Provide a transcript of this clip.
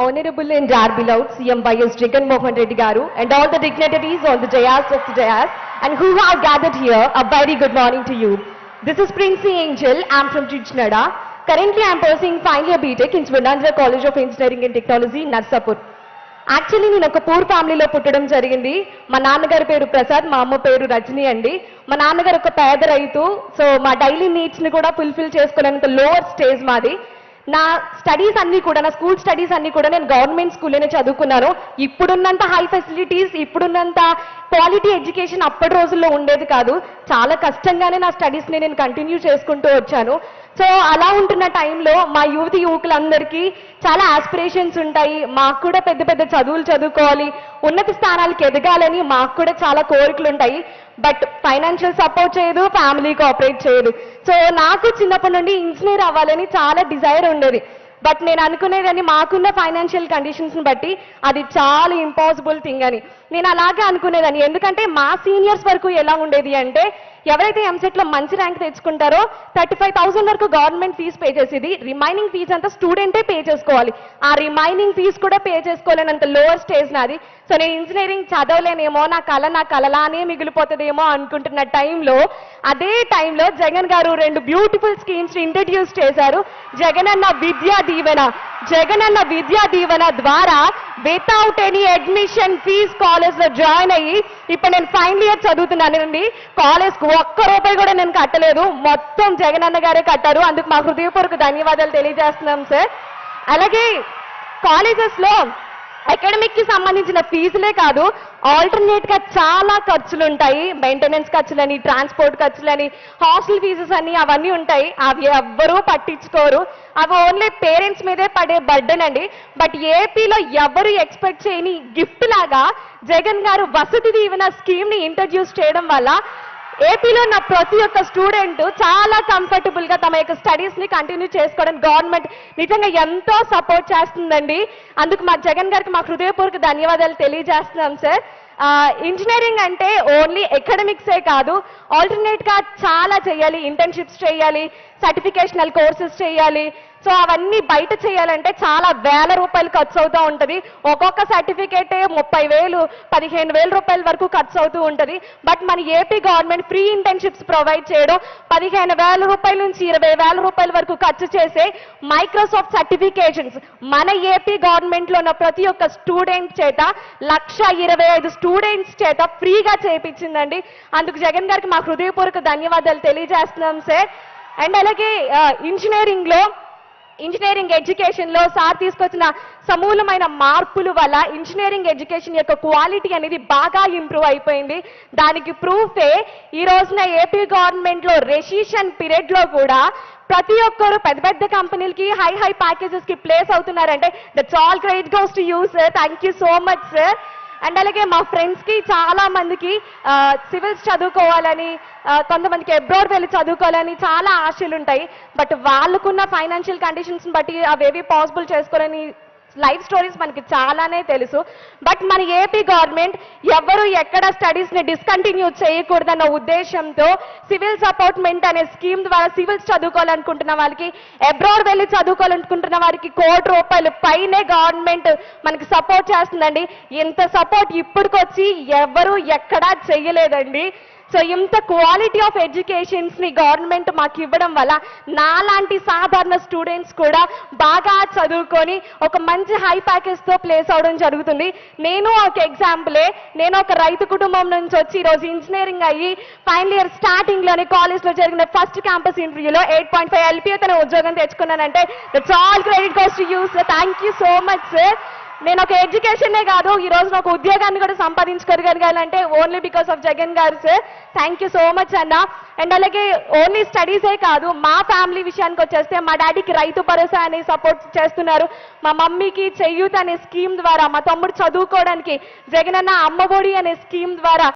Honorable and our beloved CM Y.S. Jagan Mohan Reddy Garu and all the dignitaries all the Jayas of the Jayas and who have gathered here, a very good morning to you. This is Princey Angel. I'm from Chichnada. Currently, I'm pursuing final year BTech in Swinandra College of Engineering and Technology, Narsapur. Actually నేను ఒక poor ఫ్యామిలీలో పుట్టడం జరిగింది మా నాన్నగారి పేరు ప్రసాద్ మా అమ్మ పేరు రజని అండి మా నాన్నగారు ఒక పేద రైతు సో మా డైలీ నీడ్స్ని కూడా ఫుల్ఫిల్ చేసుకోలేనంత లోవర్ స్టేజ్ మాది నా స్టడీస్ అన్ని కూడా నా స్కూల్ స్టడీస్ అన్ని కూడా నేను గవర్నమెంట్ స్కూల్లోనే చదువుకున్నాను. ఇప్పుడున్నంత హై ఫెసిలిటీస్ ఇప్పుడున్నంత క్వాలిటీ ఎడ్యుకేషన్ అప్పటి రోజుల్లో ఉండేది కాదు. చాలా కష్టంగానే నా స్టడీస్ని నేను కంటిన్యూ చేసుకుంటూ వచ్చాను. సో అలా ఉంటున్న టైంలో మా యువతి యువకులందరికీ చాలా ఆస్పిరేషన్స్ ఉంటాయి. మాకు కూడా పెద్ద పెద్ద చదువులు చదువుకోవాలి. ఉన్నత స్థానాలకు ఎదగాలని మాకు కూడా చాలా కోరికలు ఉంటాయి. బట్ ఫైనాన్షియల్ సపోర్ట్ చేయదు ఫ్యామిలీ కోఆపరేట్ చేయదు. సో నాకు చిన్నప్పటి నుండి ఇంజనీర్ అవ్వాలని చాలా డిజైర్ ఉండేది. బట్ నేను అనుకునేదని మాకున్న ఫైనాన్షియల్ కండిషన్స్ని బట్టి అది చాలా ఇంపాసిబుల్ థింగ్ అని. నేను అలాగే అనుకునేదాన్ని. ఎందుకంటే మా సీనియర్స్ వరకు ఎలా ఉండేది అంటే ఎవరైతే ఎంసెట్లో మంచి ర్యాంక్ తెచ్చుకుంటారో థర్టీ ఫైవ్ థౌసండ్ వరకు గవర్నమెంట్ ఫీజు పే చేసేది. రిమైనింగ్ ఫీజు అంతా స్టూడెంటే పే చేసుకోవాలి. ఆ రిమైనింగ్ ఫీజు కూడా పే చేసుకోలేనంత లోవర్ స్టేజ్ నాది. సో నేను ఇంజనీరింగ్ చదవలేనేమో నా కళ నా కలలానే మిగిలిపోతుందేమో అనుకుంటున్న టైంలో అదే టైంలో జగన్ గారు రెండు బ్యూటిఫుల్ స్కీమ్స్ ఇంట్రడ్యూస్ చేశారు. జగన్ అన్న విద్యా దీవెన. జగన్ అన్న విద్యా దీవెన ద్వారా వితౌట్ ఎనీ అడ్మిషన్ ఫీజ్ కాలేజ్లో జాయిన్ అయ్యి ఇప్పుడు నేను ఫైనల్ ఇయర్ చదువుతున్నానండి. కాలేజ్కు ఒక్క రూపాయి కూడా నేను కట్టలేదు. మొత్తం జగన్ అన్న గారే కట్టారు. అందుకు మా హృదయపూర్వక ధన్యవాదాలు తెలియజేస్తున్నాం సార్ అలాగే కాలేజెస్లో అకాడమిక్కి సంబంధించిన ఫీజులే కాదు ఆల్టర్నేట్గా చాలా ఖర్చులు ఉంటాయి మెయింటెనెన్స్ ఖర్చులని ట్రాన్స్పోర్ట్ ఖర్చులని హాస్టల్ ఫీజెస్ అని అవన్నీ ఉంటాయి. అవి ఎవ్వరూ పట్టించుకోరు. అవి ఓన్లీ పేరెంట్స్ మీదే పడే బర్డెన్ అండి. బట్ ఏపీలో ఎవరు ఎక్స్పెక్ట్ చేయని గిఫ్ట్ లాగా జగన్ గారు వసతి దీవెన స్కీమ్ని ఇంట్రడ్యూస్ చేయడం వల్ల ఏపీలో ఉన్న ప్రతి ఒక్క స్టూడెంట్ చాలా కంఫర్టబుల్గా తమ యొక్క స్టడీస్ని కంటిన్యూ చేసుకోవడానికి గవర్నమెంట్ నిజంగా ఎంతో సపోర్ట్ చేస్తుందండి. అందుకు మా జగన్ గారికి మా హృదయపూర్వక ధన్యవాదాలు తెలియజేస్తున్నాం సార్ ఇంజనీరింగ్ అంటే ఓన్లీ ఎకడమిక్సే కాదు ఆల్టర్నేట్గా చాలా చేయాలి ఇంటర్న్షిప్స్ చేయాలి సర్టిఫికేషనల్ కోర్సెస్ చేయాలి సో అవన్నీ బయట చేయాలంటే చాలా వేల రూపాయలు ఖర్చు అవుతూ ఉంటుంది. ఒక్కొక్క సర్టిఫికేటే ముప్పై వేలు పదిహేను వేల రూపాయల వరకు ఖర్చు అవుతూ ఉంటుంది. బట్ మన AP government free internships provide చేయడం పదిహేను వేల రూపాయల నుంచి ఇరవై వేల రూపాయల వరకు ఖర్చు చేసే మైక్రోసాఫ్ట్ సర్టిఫికేషన్స్ మన ఏపీ గవర్నమెంట్లో ఉన్న ప్రతి ఒక్క స్టూడెంట్ చేత లక్ష ఇరవై ఐదు స్టూడెంట్స్ చేత ఫ్రీగా చేయించిందండి అందుకు జగన్ గారికి మా హృదయపూర్వక ధన్యవాదాలు తెలియజేస్తున్నాం సార్. అండ్ అలాగే ఇంజనీరింగ్లో ఇంజనీరింగ్ ఎడ్యుకేషన్లో సార్ తీసుకొచ్చిన సమూలమైన మార్పుల వల్ల ఇంజనీరింగ్ ఎడ్యుకేషన్ యొక్క క్వాలిటీ అనేది బాగా ఇంప్రూవ్ అయిపోయింది. దానికి ప్రూఫే ఈ రోజున ఏపీ గవర్నమెంట్లో రెసిషన్ పీరియడ్లో కూడా ప్రతి ఒక్కరు పెద్ద పెద్ద కంపెనీలకి హై హై ప్యాకేజెస్కి place అవుతున్నారంటే that's all great goes to you sir. Thank you so much sir. And అలాగే మా ఫ్రెండ్స్కి చాలా మందికి సివిల్స్ చదువుకోవాలని కొంతమందికి అబ్రాడ్ వెళ్ళి చదువుకోవాలని చాలా ఆశలు ఉంటాయి బట్ వాళ్ళకున్న ఫైనాన్షియల్ కండిషన్స్ని బట్టి అవేవి పాసిబుల్ చేసుకోవాలని లైఫ్ స్టోరీస్ మనకి చాలానే తెలుసు. బట్ మన ఏపీ గవర్నమెంట్ ఎవరు ఎక్కడ స్టడీస్ని డిస్కంటిన్యూ చేయకూడదన్న ఉద్దేశంతో సివిల్ సపోర్ట్మెంట్ అనే స్కీమ్ ద్వారా సివిల్స్ చదువుకోవాలనుకుంటున్న వాళ్ళకి అబ్రాడ్ వెళ్ళి చదువుకోవాలనుకుంటున్న వారికి కోటి రూపాయలు పైనే గవర్నమెంట్ మనకి సపోర్ట్ చేస్తుందండి. ఇంత సపోర్ట్ ఇప్పటికొచ్చి ఎవరు ఎక్కడా చెయ్యలేదండి సో ఇంత క్వాలిటీ ఆఫ్ ఎడ్యుకేషన్స్ని గవర్నమెంట్ మాకు ఇవ్వడం వల్ల నాలాంటి సాధారణ స్టూడెంట్స్ కూడా బాగా చదువుకొని ఒక మంచి హై ప్యాకేజ్తో ప్లేస్ అవడం జరుగుతుంది. నేను ఒక ఎగ్జాంపులే నేను ఒక రైతు కుటుంబం నుంచి వచ్చి ఈ రోజు ఇంజనీరింగ్ అయ్యి ఫైనల్ ఇయర్ స్టార్టింగ్లోనే కాలేజ్లో జరిగిన ఫస్ట్ క్యాంపస్ ఇంటర్వ్యూలో ఎయిట్ పాయింట్ ఫైవ్ ఎల్పీఏ తన ఉద్యోగం తెచ్చుకున్నానంటే that's all credit goes to yours thank you so much sir నేను ఒక ఎడ్యుకేషనే కాదు ఈ రోజు ఒక ఉద్యోగాన్ని కూడా సంపాదించుకోగలిగానంటే only because of Jagan garu sir thank you so much అన్న. అండ్ అలాగే ఓన్లీ స్టడీసే కాదు మా ఫ్యామిలీ విషయానికి వచ్చేస్తే మా డాడీకి రైతు భరోసా అని సపోర్ట్ చేస్తున్నారు. మా మమ్మీకి చెయ్యూత్ అనే స్కీమ్ ద్వారా మా తమ్ముడు చదువుకోవడానికి జగనన్న అమ్మఒడి అనే స్కీమ్ ద్వారా